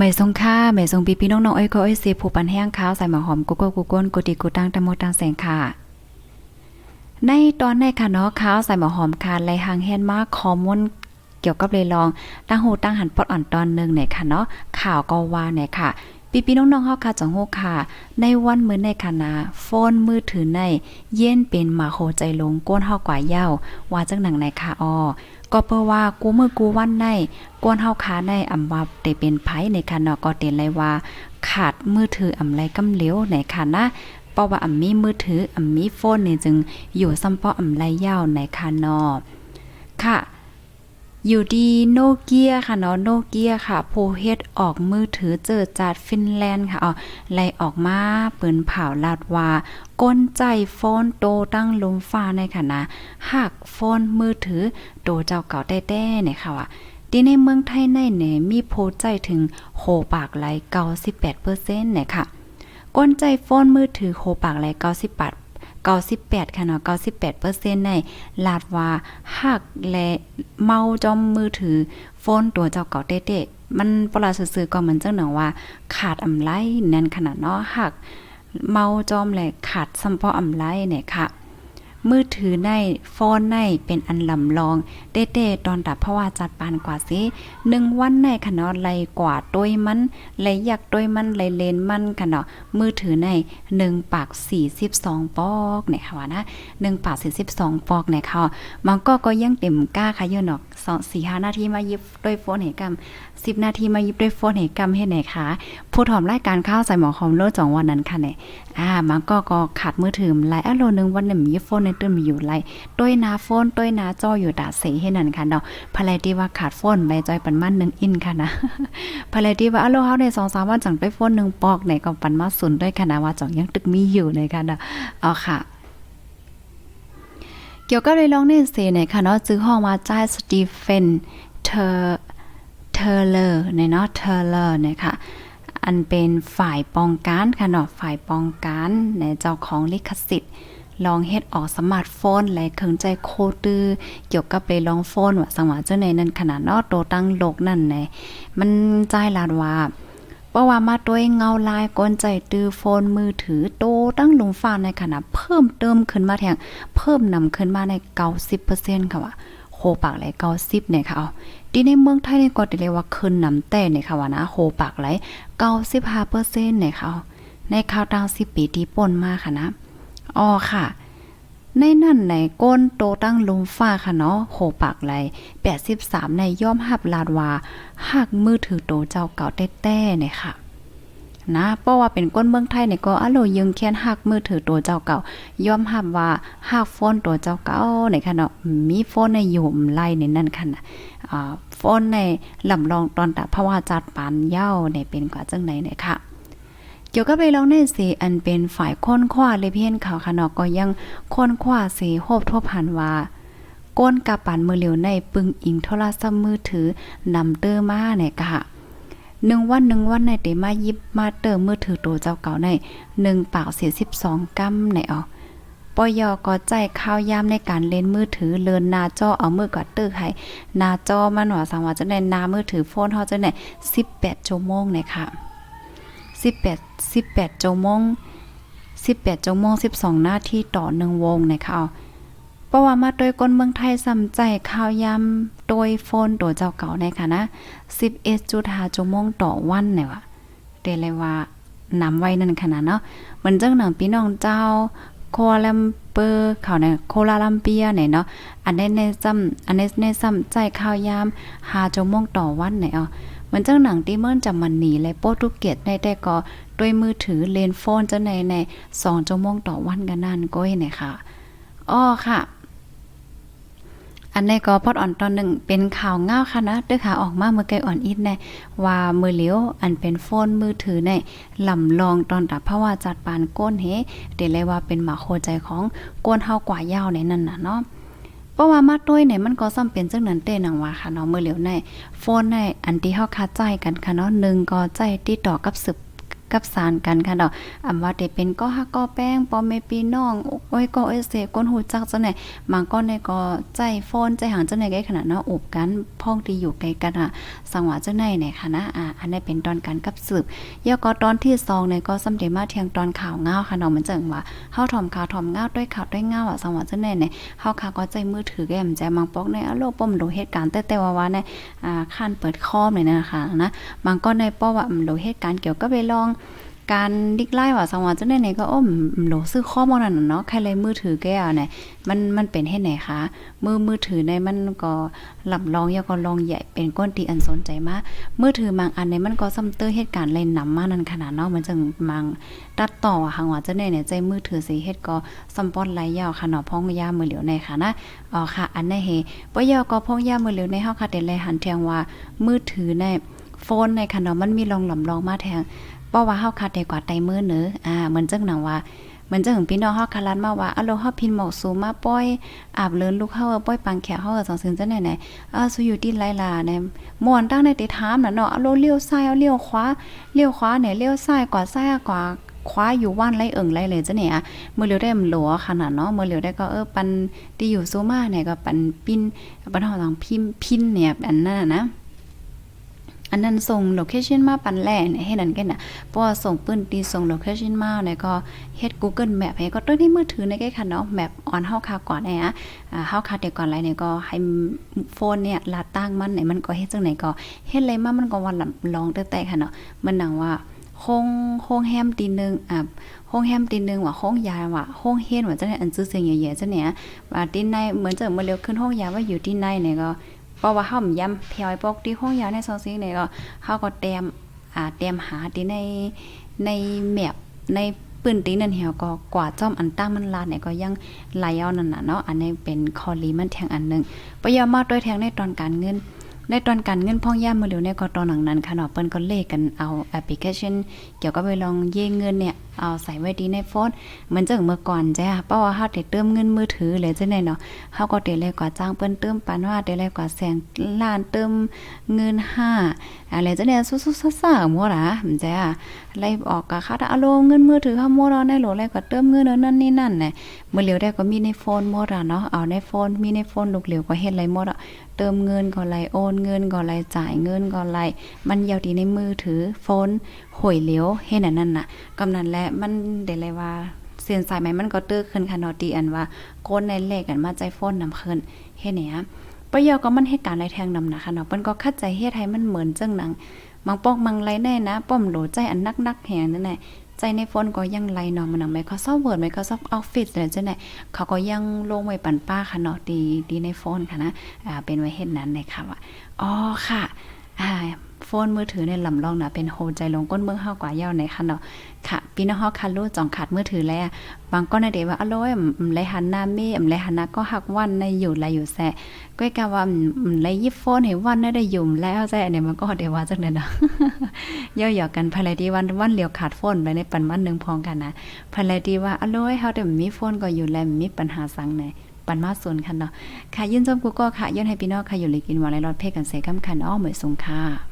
ไม่ทรงค่าไม่ทรงปีพี่น้องๆอ้อยก็อ้อยเสียผูปันแห้งขาวใส่หมาหอมกุกกุกก้นกุดีกุตังตะโมตังแสงค่ะ ในตอนในค่ะเนาะขาวใส่หมาหอมคานไลหางแฮนมากคอมอนเกี่ยวกับเลยลองตั้งหูตั้งหันปอดอ่อนตอนหนึ่งเนี่ยค่ะเนาะข่าวก็ว่าเนี่ยค่ะปีพี่น้องๆเฮาค่ะจังฮู้ค่ะ ในวันมื้อในค่ะนะโฟนมือถือใน เย็นเป็นหมาโคใจลงก้นเฮากว่าเย้าว่าจังหนังไหนค่ะอ้อ ก็เพื่อว่ากูเมื่อกูวันในกวนเฮาคาในอำว่าได้เป็นไผในค่ะเนาะก็เต็นเลยว่า ขาดมือถืออำไรกำเหลียวในค่ะนะเพราะว่าอำมีมือถืออำมีโฟนนี่จึงอยู่ซ้ำเปาะอำไรยาวในค่ะเนาะค่ะ อยู่ดีโนเกียค่ะเนาะโนเกียค่ะโพเฮ็ดออกมือถือเจอจาดฟินแลนด์ค่ะอ๋อไล่ออกมาเปินเผาลาดว่าก้นใจโฟนโตตั้งลมฟ้าในค่ะนะหักโฟนมือถือโตเจ้าเก่าแต้ๆเนี่ยค่ะว่าที่ในเมืองไทยในเนี่ยมีโพใจถึงโหปากไหล98%เนี่ยค่ะก้นใจโฟนมือถือโหปากไหล98 98ค่ะเนาะ98%ในลาดว่าหักและเมาจอมมือถือโฟนตัวเจ้าเก่าเต้ๆมันปลาซื่อๆก็เหมือนจังหนังว่า ขาดอำไลนั่นขนาดเนาะหักเมาจอมและขาดสัมเพาะอำไลเนี่ยค่ะ มือถือในโฟนในเป็นอันลำลอง เต้ๆตอนดับเพราะว่าจัดปานกว่าสิหนึ่งวันในค่ะเนาะไลกว่าต้วยมันไลอยากต้วยมันไลเลนมันค่ะเนาะมือถือในหนึ่งปาก42ปอกเนี่ยค่ะว่านะหนึ่งปาก42ปอกเนี่ยค่ะมันก็ก็ยังเต็มกล้าค่ะอยู่เนาะสองสี่ห้านาทีมายิบด้วยโฟนเหตุกรรมสิบนาทีมายิบด้วยโฟนเหตุกรรมเฮ็ดไหนคะผู้ถอมรายการข้าวใส่หมอคอมโลดจองวันนั้นค่ะเนี่ยอ่ามันก็ก็ขาดมือถือหลายอโลนึงวันหนึ่งมีโฟนในตื่นมีอยู่ไลต้วยนาโฟนต้วยนาจ้ออยู่ดาเสให้นั่นค่ะเนาะภายที่ว่าขาดโฟนใบจอยปันมันหนึ่งอินค่ะนะภายที่ว่าอโลเฮาในสองสามวันจังได้โฟนหนึ่งปอกไหนก็ปันมาสุนด้วยค่ะนะว่าจ่องยังตึกมีอยู่ในค่ะนะเอาค่ะเกี่ยวกับเรื่องเนเซเนี่ยค่ะเนาะจื้อห้องมาจ่ายสตีเฟนเธอเทเลอร์เนี่ยเนาะเทเลอร์เนี่ยค่ะอันเป็นฝ่ายป้องกันค่ะเนาะฝ่ายป้องกันในเจ้าของลิขสิทธิ์ ลองเฮ็ดออกสมาร์ทโฟนและเครื่องใจโคตือเกี่ยวกับเลยลองโฟนว่าสังว่าเจ้าในนั้นขนาดนาโตตั้งโลกนั่นแหละมันใจลาดว่าเพราะว่ามาด้วยเงาลายกลใจตือโฟนมือถือโตตั้งลงฟ้าในขณะเพิ่มเติมขึ้นมาแทงเพิ่มนำขึ้นมาใน90%ค่ะว่าโคปากไหล90เนี่ยค่ะเอาดีในเมืองไทยเนี่ยก็ได้เรียกว่าขึ้นนำแต่เนี่ยค่ะว่านะโคปากไหล95%เปอร์เซ็นต์เนี่ยค่ะในข่าวต่าง10ปีที่ป่นมาค่ะนะ อ๋อค่ะ ในนั่นในก้นโตตั้งลุมฟ้าค่ะเนาะโหปากไหล83 ในย่อมหับลาดว่าหักมือถือโตเจ้าเก่าแต้ๆเนี่ยค่ะนะเพราะว่าเป็นก้นเมืองไทยเนี่ยก็อโลยึงเคียนหักมือถือตัวเจ้าเก่า ย่อมหับว่าหักโฟนตัวเจ้าเก่าเนี่ยค่ะเนาะมีโฟนในอยู่ไล่ในนั่นค่ะนะอ่าโฟนในลำลองตอนตะภาวะจัดปานเย้าเนี่ยเป็นกว่าจังไหนเนี่ยค่ะ กี่ยวกับไปลองในสีอันเป็นฝ่ายค้นคว้าเลยเพียนเขาค่ะเนาะก็ยังค้นคว้าสีโฮบทบหันว่าก้นกะปันมือเหลียวในปึงอิงโทรศัพท์มือถือนำเตอร์มาเนี่ยค่ะหนึ่งวันหนึ่งวันในเตมายิบมาเติมมือถือตัวเจ้าเก่าในหนึ่งเปาเสียสิบสองกัมในเอาปยก็ใจข้าวยามในการเล่นมือถือเลินนาจอเอามือกอดตึกให้หนาจอมันว่าสังว่าจะได้หน้ามือถือโฟนเฮาจะได้สิบแปดชั่วโมงเนี่ยค่ะ สิบแปดสิบแปดชั่วโมงสิบแปดชั่วโมงสิบสองนาทีต่อหนึ่งวงนะคะเอาเพราะว่ามาโดยคนเมืองไทยสำใจข่าวยำโดยโฟนตัวเจ้าเก่าในค่ะนะสิบเอ็ดจุดห้าชั่วโมงต่อวันเนี่ยว่ะเดเลยว่านำไว้นั่นขนาดเนาะเหมือนจังหนังพี่น้องเจ้าโคลัมเปอร์เขาเนี่ยโคลาลัมเปียเนี่ยเนาะอันนี้ในซ้ำอันนี้ในซ้ำใจข่าวยามหาชั่วโมงต่อวันเนี่ยเอ เหมือนเจ้าหนังที่เมื่อจะมันหนีเลยโปรตุกเกสในแต่ก็ด้วยมือถือเลนโฟนเจ้าในในสองชั่วโมงต่อวันกันนั่นก้อยเนี่ยค่ะอ้อค่ะอันนี้ก็พอดอ่อนตอนหนึ่งเป็นข่าวเงาค่ะนะเด้อค่ะออกมาเมื่อไกอ่อนอิดแน่ว่ามือเหลียวอันเป็นโฟนมือถือในลำลองตอนตับเพราะว่าจัดปานก้นเฮเดี๋ยวเลยว่าเป็นหมาโคใจของก้นเฮากว่ายาวในนั่นน่ะเนาะ เพราะว่ามาด้วยเนี่ยมันก็ซ้ำเป็นจังนั้นเต้นังว่าค่ะเนาะมื้อเหลียวในโฟนในอันที่เฮาคาใจกันค่ะเนาะหนึ่งก็ใจติดต่อกับสืบ กับสารกันค่ะเนาะอำว่าเดเป็นก็ฮักก็แป้งปอมเมปีน้องโอ้ยก็เอเสก้นหูจักจังไหนบางก้อนในก็ใจโฟนใจหางจังไหนไกขนาดเนาะอบกันพ้องที่อยู่ไกลกันอะสังหวะจังไหนเนี่ยค่ะนะอ่าอันนี้เป็นตอนการกับสืบยอก็ตอนที่2เนี่ยก็สำเร็จมาเทียงตอนข่าวเงาค่ะเนาะมันจังว่าเฮาถอมข่าวถอมเงาด้วยข่าวด้วยเงาอะสังหวะจังไหนเนี่ยเฮาค่ะก็ใจมือถือแกมแจมังปอกในอโลปมดูเหตุการณ์แต่ๆว่าๆในอ่าคันเปิดคอมเลยนะคะนะบางก็ในป้อว่าดูเหตุการณ์เกี่ยวกับไปลอง การดิกไล่ว่าสังวาจังได๋ไหนก็อ้อมโหลซื้อข้อมูลนั่นน่ะเนาะใครเลยมือถือแกอะเนี่ยมันมันเป็นเฮ็ดไหนคะมือมือถือในมันก็รับรองยาก็ลองใหญ่เป็นก้นที่อันสนใจมากมือถือบางอันในมันก็ซ้ำเตอร์เหตุการณ์เลยนำมานั่นขนาดเนาะมันจึงมังตัดต่อว่าหังว่าจังได๋เนี่ยใจมือถือสิเฮ็ดก็ซัมปอตไลท์ยาวค่ะเนาะพ้องยามือเหลียวในค่ะนะอ๋อค่ะ อันนั้นเฮบ่ยาวก็พ้องยามือเหลียวในเฮาค่ะแต่แลหันเทียงว่ามือถือในโฟนในค่ะเนาะมันมีรองหลำรองมาแทง เพราว่าเฮาคัดได้กว่าไตมือเนออ่าเหมือนจังหนังว่าเหมือนจังพี่น้องเฮาคารันมาว่าอะโลเฮาพินหมอกสูมาป้อยอาบเลินลูกเฮาป้อยปังแขเฮาจังซึ่งจังไหนไหนอ่าสุอยู่ที่ไลลาเนี่ยม่วนตั้งในติถามน่ะเนาะอะโลเลี้ยวซ้ายเลี้ยวขวาเลี้ยวขวาเนี่ยเลี้ยวซ้ายกว่าซ้ายกว่าขวาอยู่ว่านไรเอิงไรเลยจ้ะเนี่ยมือเลียวได้มันหลัวขนาดเนาะมือเลียวได้ก็เออปันที่อยู่ซูมาเนี่ยก็ปันปิ้นปันเฮาต้องพิมพ์พินเนี่ยอันนั้นน่ะนะ อันนั้นส่งโลเคชันมาปันแล่เนี่ยให้นั่นกันน่ะเพราะว่าส่งปืนตีส่งโลเคชันมาเนี่ยก็เฮ็ด Google Map ให้ก็ตัวในมือถือในแก่ค่ะเนาะแมปออนเฮาคาก่อนเนี่ยอ่าเฮาคาแต่ก่อนไรเนี่ยก็ให้โฟนเนี่ยลาตั้งมันไหนมันก็เฮ็ดจังไหนก็เฮ็ดอะไรมามันก็วันลองแต่แต่ค่ะเนาะมันหนังว่าโค้งโค้งแฮมตีนึงอ่าโค้งแฮมตีนึงว่าโค้งยาว่าโค้งเฮ็ดว่าจังได๋อันซื่อเสียงใหญ่ๆจังเนี่ยว่าตีในเหมือนจะมาเร็วขึ้นห้องยาว่าอยู่ที่ในเนี่ยก็ เพราะว่าเฮาย้ำเพียวไอ้ปกที่ห้องยาในซองซิเนี่ยก็เฮาก็เตรียมอ่าเตรียมหาที่ในในแมปในปืนตีนั่นเหี่ยวก็กว่าจ้อมอันตั้งมันลาดเนี่ยก็ยังไหลเอานั่นน่ะเนาะอันนี้เป็นคอลีมันแทงอันหนึงปยามาด้วยแทงในตอนการเงินในตอนการเงินพ่องย่ามมือเหลียวในก็ตอนหนังนั้นค่ะเนาะเปิ้นก็เลขกันเอาแอปพลิเคชัน เกี่ยวกับไปลองเย่เงินเนี่ย เอาใส่ไว้ดีในโฟนเหมือนจังเมื่อก่อนจ้ะเพราะว่าเฮาได้เติมเงินมือถือเลยจังได๋เนาะเฮาก็ได้เลยกว่าจ้างเปิ้นเติมปันว่าได้เลยกว่าแสนล้านเติมเงิน5อะไรจังได๋ซุๆซ่าๆหมดอะมันจ้ะไล่ออกก็ค่าอารมณ์เงินมือถือเฮาหมดในโหลแล้วก็เติมเงินนั่นนี่นั่นน่ะมื้อเหลียวได้ก็มีในโฟนหมดอะเนาะเอาในโฟนมีในโฟนลูกเหลียวก็เฮ็ดไรหมดอะเติมเงินก็ไหลโอนเงินก็ไหลจ่ายเงินก็ไหลมันยาวดีในมือถือโฟนหวยเหลียวเฮ็ดอันนั้นน่ะกำนั้นแหละมันได้เลยว่าเสียนสายไหมมันก็เตื้อขึ้นค่ะนาะตีอันว่าโกนในเลขกันมาใจฟ้อนนำขึ้นเฮ็ดเนี่ยปะยก็มันเหตุการณ์หลายแทงนำนะคะเนาะเปิ้นก็คัดใจเฮ็ดให้มันเหมือนจังหนังบางปอกบางไรแน่นะ ป้อมโหลใจอันนักๆแหงนั่นแหละใจในโฟนก็ยังไหลเนาะมันหนัง Microsoft Word Microsoft Office อะไรจังได๋เขาก็ยังลงไว้ปันป้าค่ะเนาะดีดีในโฟนค่ะนะอ่าเป็นไว้เฮ็ดนั้นเลยค่ะว่าอ๋อค่ะ โฟนมือถือในลำลองนะเป็นโฮใจลงก้นเมืองเฮากว่าเย้าในค่ะเนาะค่ะพี่น้องเฮาคันรู้จองขาดมือถือแล้วบางก็ในเดว่าอร่อยอำไรหันหน้าเมอำไรหันหน้าก็หักวันในอยู่ไรอยู่แซ่ก้อยกะว่าอำไรยิบโฟนให้วันได้ยู่มแล้วแซ่เนี่ยมันก็เดว่าจังได๋เนาะย่อๆกันภายในที่วันวันเหลียวขาดโฟนไปในปันวันนึงพองกันนะภายในที่ว่าอร่อยเฮาได้มีโฟนก็อยู่แล้วมีปัญหาสังไหนปันมาส่วนคันเนาะ ค่ะยินจมกูก็ค่ะย้อนให้พี่น้องค่ะอยู่เลยกินวันไรรอดเพกันเสกำคันอ้อเหมือนสงค่ะ